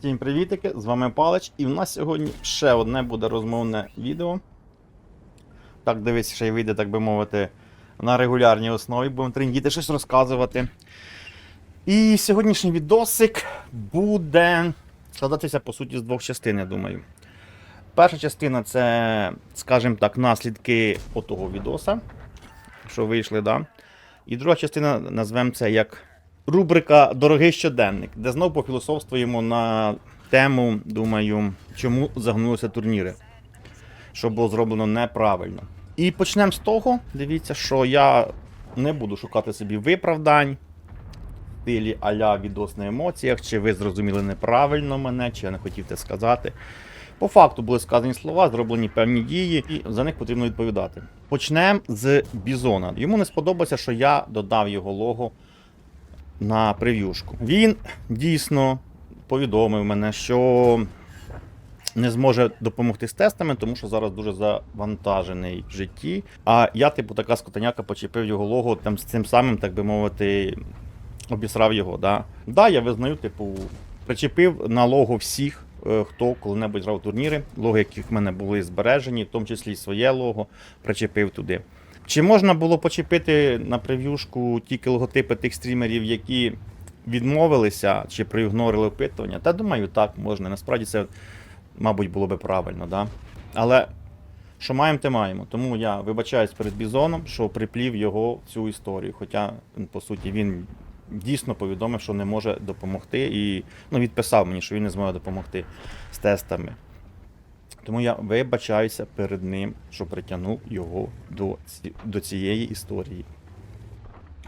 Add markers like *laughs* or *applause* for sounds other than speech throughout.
Всім привітики, з вами Палич, і в нас сьогодні ще одне буде розмовне відео. Так, дивись, ще й вийде, так би мовити, на регулярній основі, будемо трендіти, щось розказувати. І сьогоднішній відосик буде складатися, по суті, з двох частин, я думаю. Перша частина це, скажімо так, наслідки отого відоса, що вийшли, да. І друга частина назвемо це як рубрика Дорогий щоденник, де знову пофілософствуємо на тему, думаю, чому загнулися турніри, що було зроблено неправильно. І почнемо з того, дивіться, що я не буду шукати собі виправдань, в стилі а-ля відос на емоціях, чи ви зрозуміли неправильно мене, чи я не хотів це сказати. По факту були сказані слова, зроблені певні дії, і за них потрібно відповідати. Почнемо з Бізона. Йому не сподобалося, що я додав його лого на прев'юшку. Він дійсно повідомив мене, що не зможе допомогти з тестами, тому що зараз дуже завантажений в житті. А я, типу, така скотаняка почепив його лого там з цим самим, так би мовити, обісрав його. Да, да я визнаю, типу, причепив на лого всіх. е, Хто коли-небудь грав турніри, лого, яких в мене були збережені, в тому числі і своє лого, причепив туди. Чи можна було почепити на прев'юшку тільки логотипи тих стрімерів, які відмовилися чи проігнорили опитування? Та думаю, так можна. Насправді це, мабуть, було би правильно, да? Але що маємо, те маємо. Тому я вибачаюсь перед Бізоном, що приплів його в цю історію. Хоча, по суті, він дійсно повідомив, що не може допомогти, і ну, відписав мені, що він не зможе допомогти з тестами. Тому я вибачаюся перед ним, що притягнув його до, ці- до цієї історії.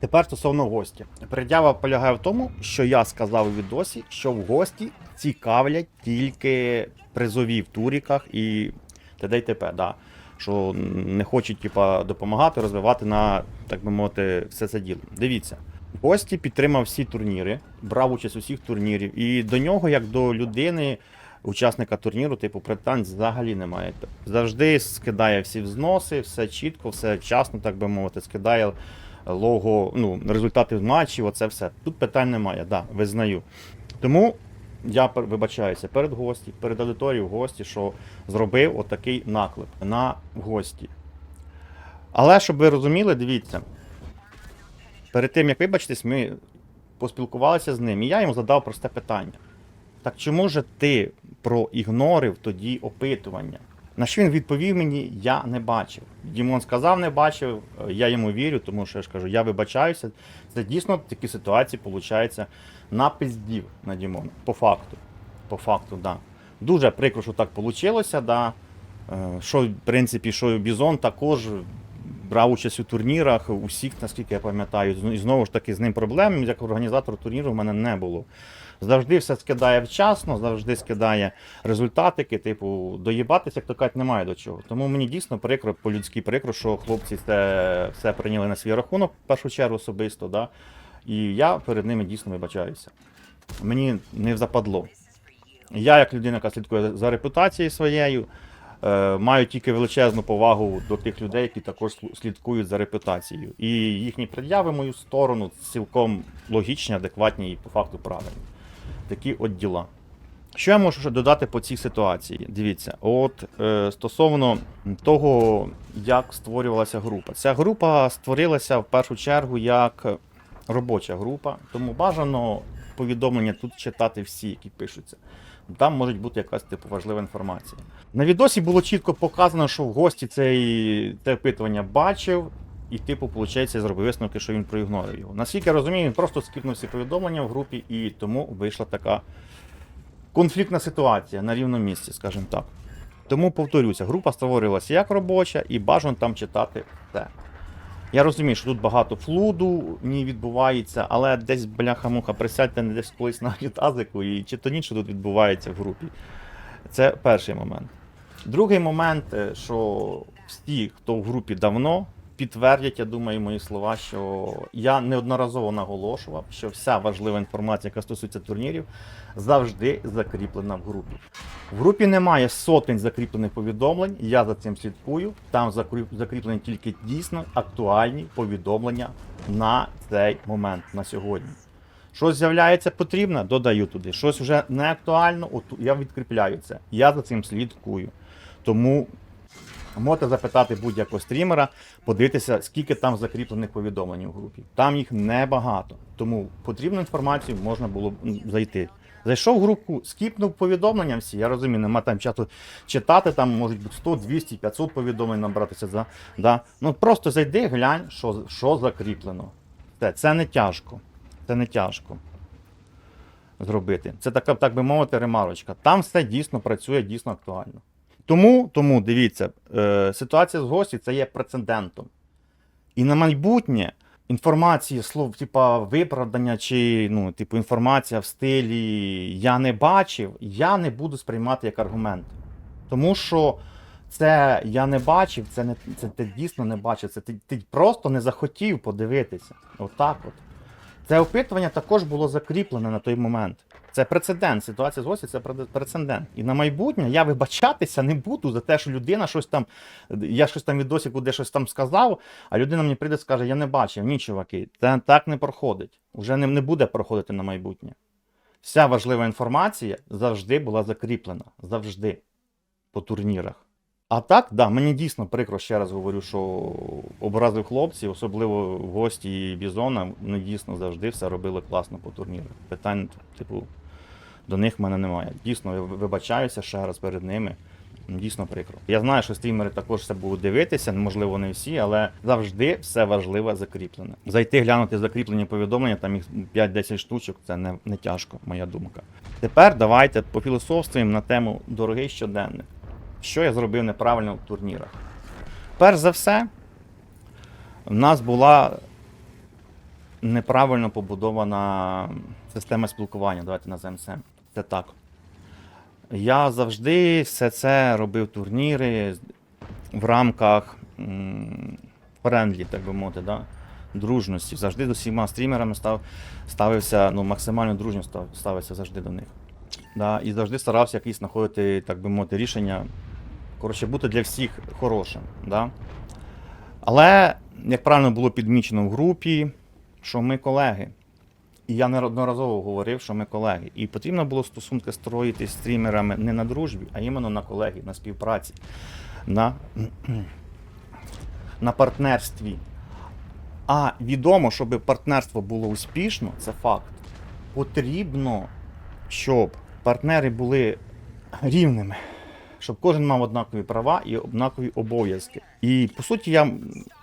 Тепер стосовно гостя. Пред'ява полягає в тому, що я сказав у відосі, що в гості цікавлять тільки призові в туріках і т.д. і т.п. Да. Що не хочуть типа, допомагати, розвивати на, так би мовити, все це діло. Дивіться. Гості підтримав всі турніри, брав участь у всіх турнірів, і до нього, як до людини, учасника турніру, типу, претензій взагалі немає. Завжди скидає всі взноси, все чітко, все вчасно, так би мовити, скидає лого, ну, результати матчів, оце все. Тут питань немає, да, визнаю. Тому я вибачаюся перед гості, перед аудиторією гості, що зробив отакий наклеп на гості. Але щоб ви розуміли, дивіться, перед тим як вибачитись, ми поспілкувалися з ним, і я йому задав просте питання. Так чому ж ти проігнорив тоді опитування? На що він відповів мені, я не бачив. Дімон сказав, не бачив, е, я йому вірю, тому що я ж кажу, я вибачаюся. Це дійсно такі ситуації, виходить, напиздів на Дімона. По факту. По факту, да. Дуже прикро, що так вийшло, да. Е, Що, в принципі, що Бізон також брав участь у турнірах, усіх, наскільки я пам'ятаю. І знову ж таки, з ним проблем, як організатор турніру, в мене не було. Завжди все скидає вчасно, завжди скидає результатики, типу, доїбатися, як то кажуть, немає до чого. Тому мені дійсно прикро, по-людськи прикро, що хлопці це все прийняли на свій рахунок, в першу чергу особисто, да? і я перед ними дійсно вибачаюся. Мені не западло. Я, як людина, яка слідкує за репутацією своєю, маю тільки величезну повагу до тих людей, які також слідкують за репутацією. І їхні пред'яви мою сторону цілком логічні, адекватні і по факту правильні. Такі от діла. Що я можу додати по цій ситуації? Дивіться, от е, стосовно того, як створювалася група. Ця група створилася в першу чергу як робоча група, тому бажано повідомлення тут читати всі, які пишуться. Там може бути якась типу важлива інформація. На відосі було чітко показано, що в гості цей те опитування бачив, і, типу, виходить, зробив висновки, що він проігнорив його. Наскільки я розумію, він просто скіпнув всі повідомлення в групі, і тому вийшла така конфліктна ситуація на рівному місці, скажімо так. Тому повторюся, група створювалася як робоча, і бажано там читати все. Я розумію, що тут багато флуду не відбувається, але десь бляха-муха, присядьте не десь колись на літазику і чи то нічого тут відбувається в групі. Це перший момент. Другий момент, е, що всі, хто в групі давно, підтвердять, я думаю, мої слова, що я неодноразово наголошував, що вся важлива інформація, яка стосується турнірів, завжди закріплена в групі. В групі немає сотень закріплених повідомлень, я за цим слідкую. Там закріплені тільки дійсно актуальні повідомлення на цей момент, на сьогодні. Щось з'являється потрібне, додаю туди. Щось вже не актуально, от я відкріпляю це. Я за цим слідкую. Тому можете запитати будь-якого стрімера, подивитися, скільки там закріплених повідомлень у групі. Там їх небагато. Тому потрібну інформацію можна було б зайти. Зайшов в групу, скіпнув повідомлення всі. Я розумію, нема там часу читати, там можуть бути 100, 200, 500 повідомлень набратися. За, да. Ну просто зайди, глянь, що, що закріплено. Це, це не тяжко. Це не тяжко зробити. Це така, так би мовити, ремарочка. Там все дійсно працює, дійсно актуально. Тому, тому дивіться, е, ситуація з гості це є прецедентом. І на майбутнє інформації, слов, типа виправдання чи ну, типу, інформація в стилі я не бачив, я не буду сприймати як аргумент. Тому що це я не бачив, це не це ти дійсно не бачив. Це ти, ти просто не захотів подивитися. Отак от. Це опитування також було закріплене на той момент. Це прецедент. Ситуація з гості це прецедент. І на майбутнє я вибачатися не буду за те, що людина щось там. Я щось там відосіку, де щось там сказав, а людина мені прийде і скаже, я не бачив. Ні, чуваки, це так не проходить. Уже не, не буде проходити на майбутнє. Вся важлива інформація завжди була закріплена. Завжди. По турнірах. А так, да, мені дійсно прикро, ще раз говорю, що образив хлопців, особливо гості Бізона, вони дійсно завжди все робили класно по турнірах. Питань, типу, до них в мене немає. Дійсно, я вибачаюся ще раз перед ними. Дійсно прикро. Я знаю, що стрімери також це будуть дивитися, можливо, не всі, але завжди все важливе закріплене. Зайти глянути закріплені повідомлення, там їх 5-10 штучок, це не, не тяжко, моя думка. Тепер давайте пофілософствуємо на тему дорогий щоденник. Що я зробив неправильно в турнірах? Перш за все, в нас була неправильно побудована система спілкування. Давайте називаємо це. Це так. Я завжди все це робив турніри в рамках френдлі, так би мовити, да? дружності. Завжди з усіма стрімерами став, ставився, ну, максимально дружньо став, ставився завжди до них. Да? І завжди старався якісь знаходити, так би мовити, рішення. Коротше, бути для всіх хорошим. Да? Але, як правильно було підмічено в групі, що ми колеги. І я неодноразово говорив, що ми колеги. І потрібно було стосунки строїти з стрімерами не на дружбі, а іменно на колеги, на співпраці, на, на партнерстві. А відомо, щоб партнерство було успішно, це факт. Потрібно, щоб партнери були рівними, щоб кожен мав однакові права і однакові обов'язки. І по суті, я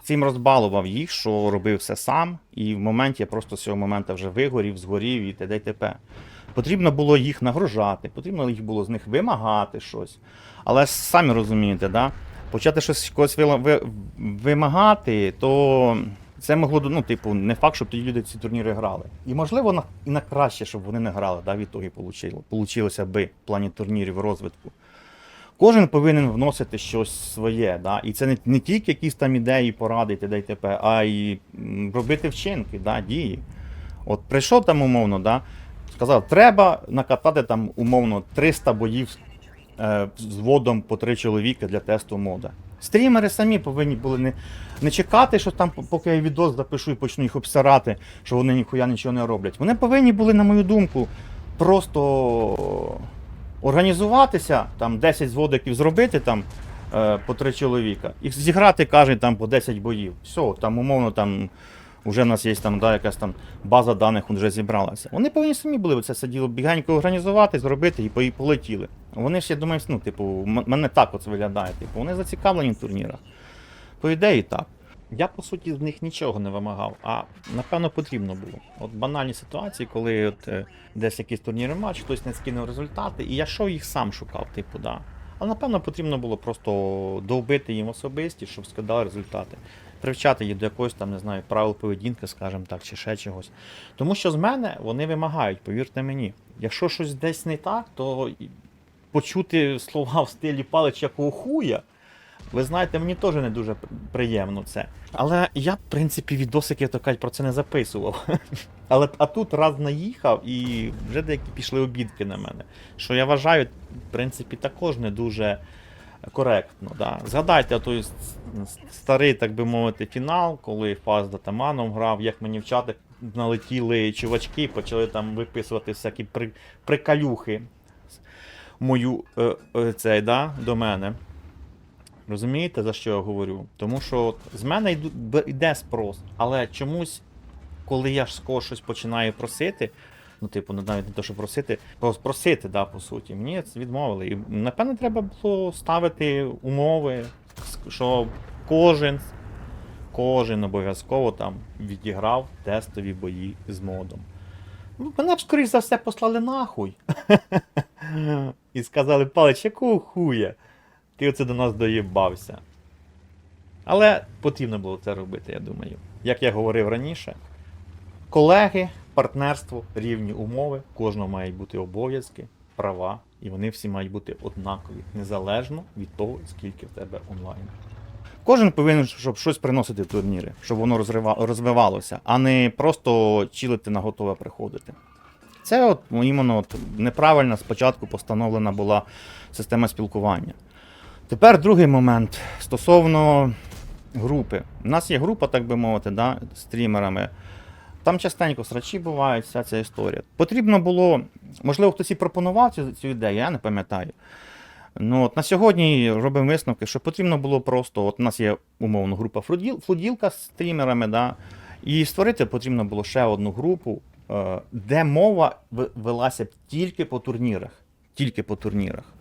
цим розбалував їх, що робив все сам, і в моменті я просто з цього моменту вже вигорів, згорів і т.д. і т.п. Потрібно було їх нагружати, потрібно їх було з них вимагати щось. Але самі розумієте, да? почати щось когось вимагати, то це могло, ну, типу, не факт, щоб тоді люди ці турніри грали. І можливо, на, і на краще, щоб вони не грали, да, в ітогі получило, получилося би в плані турнірів розвитку. Кожен повинен вносити щось своє, да? і це не, не тільки якісь там ідеї, поради, т.д. і т.п., а й робити вчинки, да, дії. От прийшов там умовно, да, сказав, треба накатати там умовно 300 боїв е, з водом по три чоловіка для тесту мода. Стрімери самі повинні були не, не чекати, що там, поки я відос запишу і почну їх обсирати, що вони ніхуя нічого не роблять. Вони повинні були, на мою думку, просто організуватися, там 10 зводиків зробити там е, по три чоловіка, і зіграти, каже, там по 10 боїв. Все, там умовно там. Уже в нас є там да, якась там база даних вже зібралася. Вони повинні самі були це все діло бігенько організувати, зробити і полетіли. Вони ж, я думаю, ну, типу, мене так от виглядає. Типу, вони зацікавлені в турнірах. По ідеї, так. Я, по суті, з них нічого не вимагав, а напевно потрібно було. От банальні ситуації, коли от, е, десь якийсь турнірний матч, хтось не скинув результати, і я що їх сам шукав, типу, да. Але напевно потрібно було просто довбити їм особисті, щоб скидали результати. Привчати їх до якогось там, не знаю, правил поведінки, скажімо так, чи ще чогось. Тому що з мене вони вимагають, повірте мені. Якщо щось десь не так, то почути слова в стилі палич якого хуя. Ви знаєте, мені теж не дуже приємно це. Але я, в принципі, відосики то про це не записував. *laughs* Але а тут раз наїхав і вже деякі пішли обідки на мене. Що я вважаю, в принципі, також не дуже коректно. Да. Згадайте той старий, так би мовити, фінал, коли Фаз з Атаманом грав, як мені в чатик налетіли чувачки, почали там виписувати всякі при, прикалюхи мою е, е, цей, да, до мене. Розумієте, за що я говорю? Тому що от з мене йде спрос, але чомусь, коли я ж когось щось починаю просити, ну, типу, навіть не те, що просити, прос- просити, да, по суті, мені це відмовили. І напевно треба було ставити умови, що кожен, кожен обов'язково там відіграв тестові бої з модом. Ну, Мене б, скоріш за все, послали нахуй. *laughs* І сказали, Палич, якого хуя? Ти оце до нас доїбався. Але потрібно було це робити, я думаю. Як я говорив раніше, колеги, партнерство, рівні умови, кожного мають бути обов'язки, права, і вони всі мають бути однакові, незалежно від того, скільки в тебе онлайн. Кожен повинен, щоб щось приносити в турніри, щоб воно розвивалося, а не просто чилити на готове приходити. Це от іменно от неправильно спочатку постановлена була система спілкування. Тепер другий момент стосовно групи. У нас є група, так би мовити, да, стрімерами. Там частенько срачі бувають, вся ця історія. Потрібно було, можливо, хтось і пропонував цю, цю ідею, я не пам'ятаю. Ну, от на сьогодні робимо висновки, що потрібно було просто. От у нас є умовно група флуділ, флуділка з стрімерами, да, і створити потрібно було ще одну групу, е, де мова велася тільки по турнірах. Тільки по турнірах.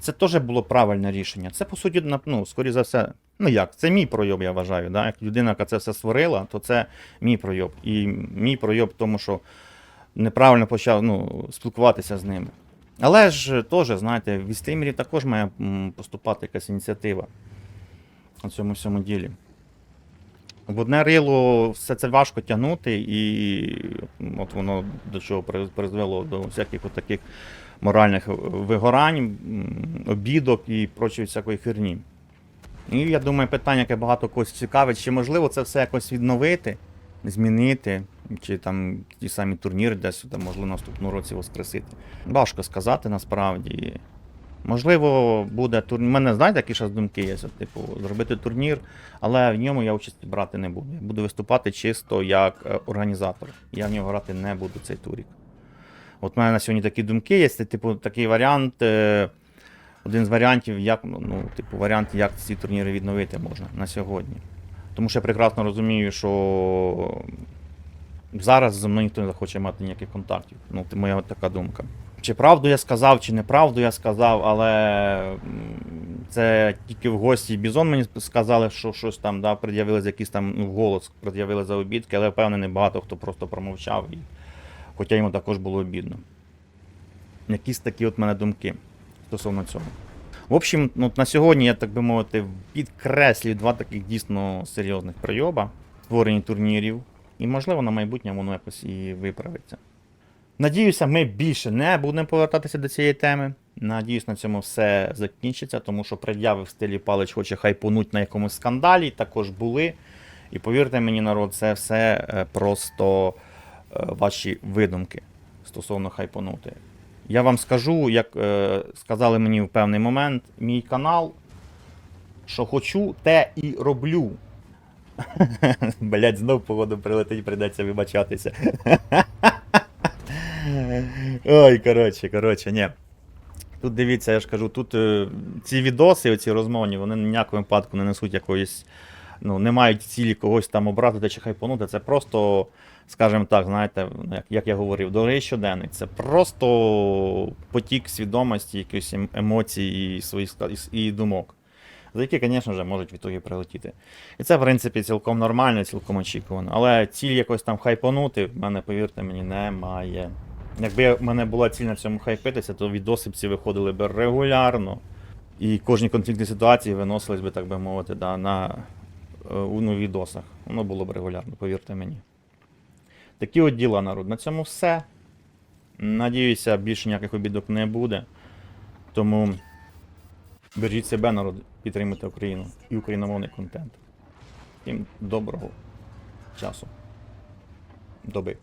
Це теж було правильне рішення. Це, по суті, ну, скоріше за все, ну як, це мій пройоб, я вважаю. Да? Як людина, яка це все створила, то це мій пройоб. І мій пройоб тому, що неправильно почав ну, спілкуватися з ними. Але ж теж, знаєте, від стрімерів також має поступати якась ініціатива на цьому всьому ділі. В одне рило все це важко тягнути, і от воно до чого призвело до всяких от таких моральних вигорань, обідок і прочої всякої херні. І я думаю, питання, яке багато когось цікавить, чи можливо це все якось відновити, змінити, чи там ті самі турніри десь там, можливо, наступному році воскресити. Важко сказати насправді. Можливо, буде турнір. У мене, знаєте, які зараз думки є, типу, зробити турнір, але в ньому я участі брати не буду. Я буду виступати чисто як е, організатор. Я в нього грати не буду цей турік. От у мене на сьогодні такі думки є, це, типу, такий варіант. е, Один з варіантів, як, ну, типу, варіант, як ці турніри відновити можна на сьогодні. Тому що я прекрасно розумію, що зараз зі мною ніхто не захоче мати ніяких контактів. Ну, це моя така думка. Чи правду я сказав, чи неправду я сказав, але це тільки в гості Бізон мені сказали, що щось там да, пред'явили за якийсь там ну, голос, пред'явили за обідки, але впевнений, багато хто просто промовчав, і, хоча йому також було обідно. Якісь такі от мене думки стосовно цього. В общем, ну, на сьогодні, я так би мовити, підкреслюю два таких дійсно серйозних прийоба створення турнірів. І, можливо, на майбутнє воно якось і виправиться. Надіюся, ми більше не будемо повертатися до цієї теми. Надіюсь, на цьому все закінчиться, тому що пред'яви в стилі Палич хоче хайпонуть на якомусь скандалі, також були. І повірте мені, народ, це все е, просто ваші видумки стосовно хайпонути. Я вам скажу, як е, сказали мені в певний момент, мій канал, що хочу, те і роблю. *laughs* Блять, знов погоду прилетить, прийдеться вибачатися. *laughs* Ой, коротше, коротше, ні. Тут дивіться, я ж кажу, тут е, ці відоси, ці розмовні, вони ні ніякому випадку не несуть якоїсь. Ну, не мають цілі когось там образити чи хайпонути. Це просто, скажімо так, знаєте, ну, як, як я говорив, дорогий щоденник. Це просто потік свідомості, якихось ем- емоцій і своїх і думок, за які, звісно ж, можуть в ітогі прилетіти. І це, в принципі, цілком нормально, цілком очікувано. Але ціль якось там хайпонути, в мене, повірте мені, немає. Якби в мене була ціль на цьому хайпитися, то відоси б ці виходили б регулярно. І кожні конфліктні ситуації виносились би, так би мовити, да, на у ну, відосах. Воно було б регулярно, повірте мені. Такі от діла, народ. На цьому все. Надіюся, більше ніяких обідок не буде. Тому бережіть себе, народ, підтримуйте Україну і україномовний контент. Всім доброго часу. Доби.